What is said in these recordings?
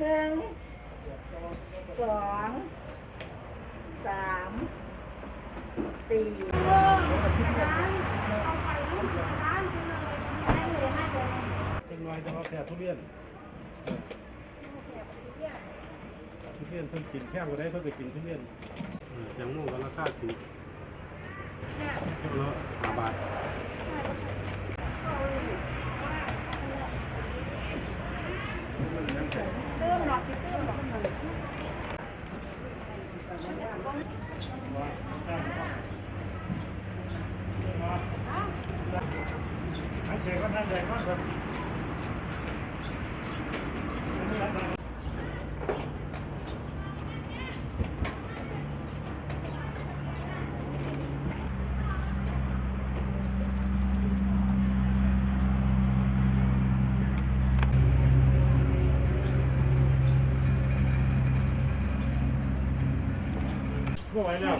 หนึ่งสองสามสี่เป็นไงจะมาแผ่ทุเรียนทุเรียนเพิ่นกินแพงกว่าได้เพิ่นก็กินทุเรียนเออแตงโมก็ราคาถูกแล้วห้าบาท เติมหรอกพี่เติมหรอก ไม่ไหวแล้ว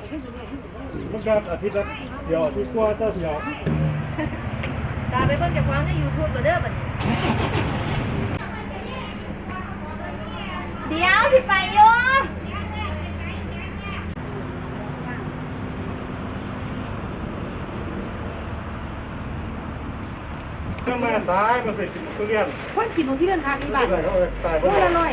มันการอาทิตย์ละเดียวอาทิตย์กว่าเจ้าเดียว ตาไปเบิ่งจากความในยูทูบก็เด้อบัดนี้เดี๋ยวสิไปโยถ้ามาตายมันเป็นทุเรียนคนกินของที่เดินทางนี่บัดตายเขาตายโอ้ยอร่อย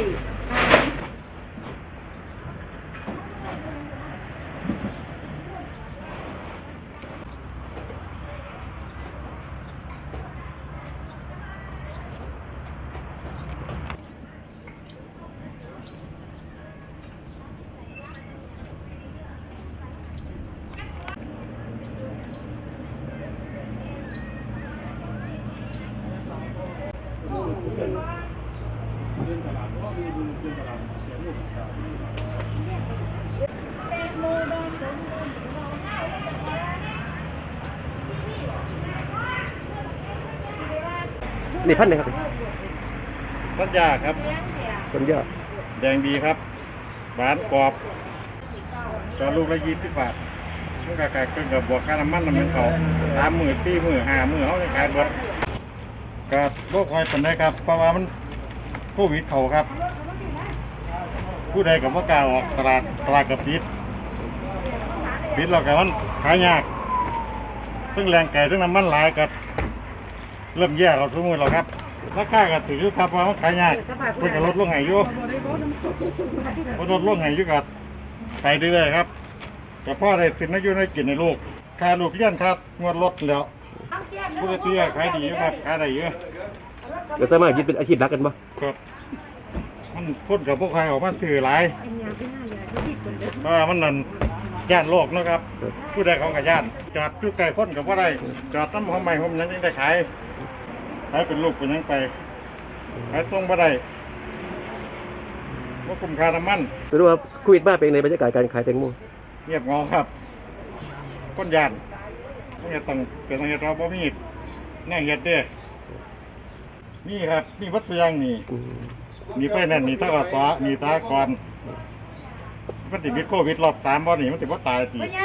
ทุเรียนทุเรียนตลาดเพราะว่ามีบุญทุเรีย นตลาดแตงโมต่างๆนี่พันธุ์ไหนครับต้นยาครับ ต้นยอดแดงดีครับ หวานกรอบจอลูกละยี่สิบบาทมันก็ขายเครื่องกับบวกค่าน้ำมันน้ำมันเขาสามหมื่นปีหมื่นห้าหมื่นเขาจะขายเบิดก็โรคคอยเป็นได้ครับ เพราะว่ามันโควิดเขาครับ ผู้ใดกับว่ากล้าออกตลาดตลาดกับปิดปิดเรากับมันขายยากซึ่งแรงไก่ซึ่งน้ำมันหลายกับเริ่มแย่เราทุกมือเราครับราคาก็ถือครับว่ามันขายยากเพื่อจะลดลงไห้อยู่เพลดลงไห้อยู่กับไปเรื่อยๆครับแต่พ่อได้สินอายุในกินในลูกค่าลูกเลี้ยนครับงวดลดแล้วปกติก็ขายดีอยู่ครับขายได้เยอะก็สามารถยึดเป็นอาชีพหลักกันบ่ครับ มันพ่นกับพวกใครออกมาถือหลายเพราะว่ามันนั่นย่านโลกเนาะครับผู้ใดของกับย่านจอดอยู่ไกลพ่นกับว่าได้จอดน้ำหอมใหม่หอมหยังยังได้ขายขายเป็นลูกเป็นหยังไปขายตรงบ่ได้ว่าคุ้มค่าน้ำมันไม่รู้ว่าโควิดมาเป็นในบรรยากาศการขายแตงโมเงียบเงาครับคนย่านพวกนี้ต้องเป็นต้องเฮ็ดเราบ่มีแน่เฮ็ดเด้นี่ครับนี่วัดเสียงนี่ อืม มีไฟแนนซ์มีตากสมีตากรมันติดวิดโควิดรอบสามบ่นี่มันติดว่าตายตีเป็นไง